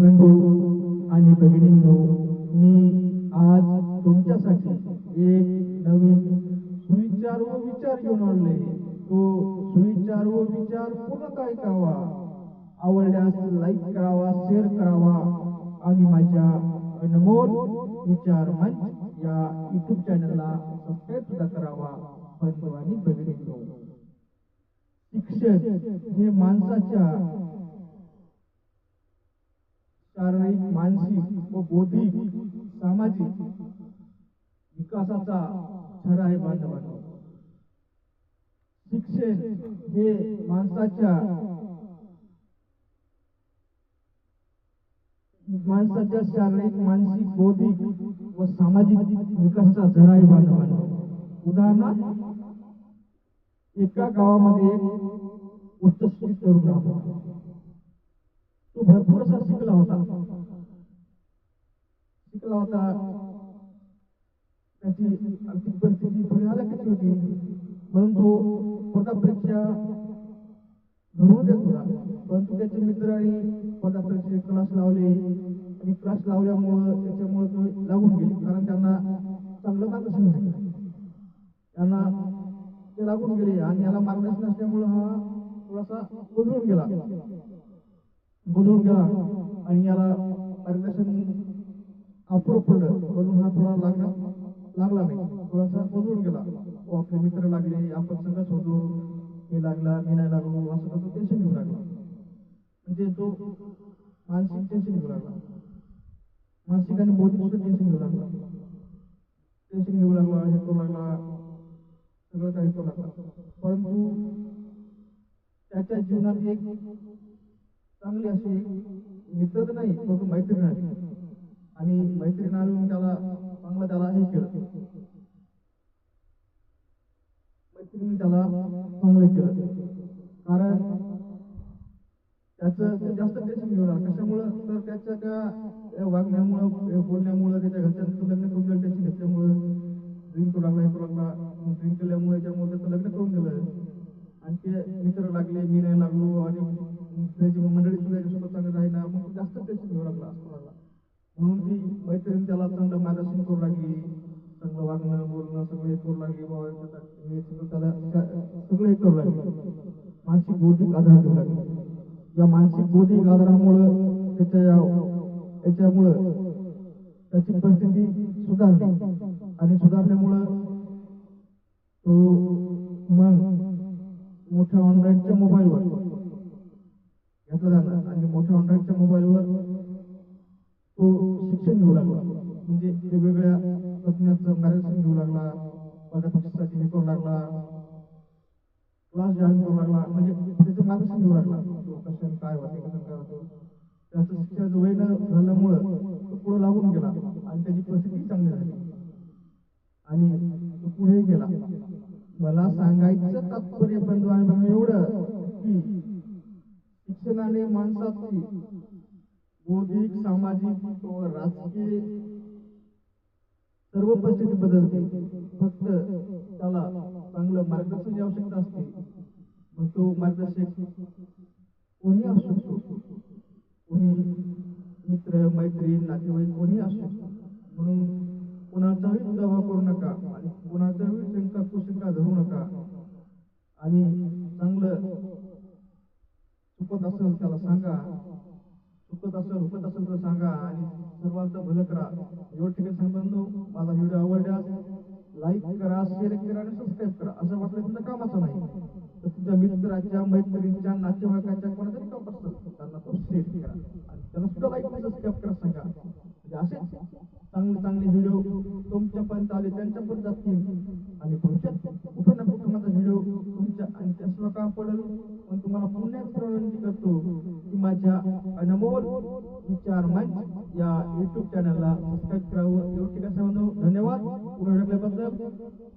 बंधू आणि भगिनींनो मी आज तुमच्यासाठी एक नवीन सुविचार व विचार घेऊन आणले. तो सुविचार व विचार पूर्ण ऐकावा आवडल्यास लाईक करावा शेअर करावा आणि माझ्या अनमोल विचार मंच या युट्यूब चॅनलला सबस्क्राईब सुद्धा करावा बंधू आणि भगिनींनो. शिक्षण हे माणसाच्या शारीरिक मानसिक व बौद्धिक सामाजिक विकासाचा छरा आहे बांधवांना. शिक्षण हे माणसाच्या माणसाच्या शारीरिक मानसिक बौद्धिक व सामाजिक विकासाचा झरा आहे बांधवांनो. उदाहरणार्थ एका गावामध्ये एक उच्च तरुण राहतो. तो भरपूर असा शिकला होता. होता. त्याची आर्थिक परिस्थिती थोडी हलाखीची होती. म्हणून तो स्पर्धा परीक्षा घडवून देत होता. परंतु त्याचे मित्र आणि स्पर्धा परीक्षेचे क्लास लावले. आणि क्लास लावल्यामुळं त्याच्यामुळे तो लागून गेले. कारण त्यांना चांगलं मार्गदर्शन झालं त्यांना ते लागून गेले आणि याला मार्गदर्शन असल्यामुळं हा थोडासा गोंधळून गेला. गोंधळून गेला आणि याला मार्गदर्शन अपुरं पडलं म्हणून हा थोडा लागला. लागला नाही. थोडासा गोंधळून गेला. आपले मित्र लागले आपण सगळं होतो हे लागला मी नाही लागलो असं कसं टेन्शन घेऊ लागला. म्हणजे तो मानसिक टेन्शन घेऊ लागला. मानसिक आणि बौद्धिक सुद्धा टेन्शन घेऊ लागला. टेन्शन घेऊ लागला हे करू लागला सगळं काही करू लागला. परंतु त्याच्या जीवनात एक चांगली अशी मित्र तर नाही परंतु मैत्री नाही आणि मैत्रीण आली त्याला चांगलं त्याला हे केलं. मैत्रीण त्याला चांगलं केलं. कारण त्याचं जास्त टेन्शन घेऊ लागलं कशामुळं? तर त्याच्या त्या वागण्यामुळं बोलण्यामुळं त्याच्या घरच्यांचं लग्न करून दिलं टेन्शन घेतल्यामुळं ड्रिंक करू लागला हे करू लागला ड्रिंक केल्यामुळे त्यामुळे त्याचं लग्न करून दिलं आणि ते मित्र लागले मी नाही लागलो आणि त्याची मंडळी सुद्धा त्याच्यासोबत चांगलं राहिना मग जास्त टेन्शन घेऊ लागला असं लागला म्हणून ती मैत्रीण त्याला चांगलं मार्गदर्शन करू लागली. चांगलं वागणं बोलणं सगळं हे करू लागली बाबा हे सगळं त्याला सगळं हे करू लागली. मानसिक बौद्धिक आधार देऊ लागली. या मानसिक बौद्धिक आधारामुळं त्याच्या या- याच्यामुळं त्याची परिस्थिती सुधारली. आणि सुधारल्यामुळं तो मग मोठ्या अँड्रॉइडच्या मोबाईलवर घेतला जाणार. आणि मोठ्या अँड्रॉइडच्या मोबाईलवर तो शिक्षण घेऊ लागला. म्हणजे वेगवेगळ्या तज्ञाचं मार्गदर्शन घेऊ लागला पदापक्षासाठी हे करू लागला क्लास जॉईन करू लागला म्हणजे त्याचं मार्गदर्शन घेऊ लागला. कशाने काय होते कसं काय होते? त्याचं शिक्षणाचं वय न झाल्यामुळं तो पुढे लागून गेला आणि त्याची परिस्थिती चांगली झाली. आणि तो पुढे गेला. मला सांगायचं तात्पर्य बंधू आणि एवढं की शिक्षणाने माणसाची बौद्धिक सामाजिक व राजकीय सर्व परिस्थिती बदलते. फक्त त्याला चांगलं मार्गदर्शनाची आवश्यकता असते मग तो मार्गदर्शक कोणी असू शकतो. कोणी मित्र मैत्रीण नातेवाईक कोणी असू शकतो. म्हणून कोणाचाही दावा करू नका आणि कोणाचाही शंका कुशंका धरू नका. आणि चांगलं चुकत असेल त्याला सांगा. चुकत असेल हुकत असेल तर सांगा आणि सर्वांचं भलं करा. एवढं ठिकाणी सांगतो माझा व्हिडिओ आवडल्यास लाईक करा शेअर करा आणि सबस्क्राईब करा. असं वाटलं तुमचं कामाचं नाही. तर तुमच्या मित्राच्या मैत्रिणीच्या नातेवाईकाच्या कोणातरी काम असतात त्यांना तो शेअर करा. आणि त्यांना सुद्धा लाईक आणि सबस्क्राईब करा सांगा. म्हणजे असे चांगले चांगले व्हिडिओ तुमच्यापर्यंत आले त्यांच्यापर्यंत जातील. आणि भविष्यात कुठं ना कुठं माझा व्हिडिओ तुमच्या आणि त्या काम पडेल. पण तुम्हाला पुन्हा विनंती करतो माझ्या अनमोल विचार मंच या युट्यूब चॅनलला सबस्क्राईब करावं. एवढं म्हणतो धन्यवाद. पुढे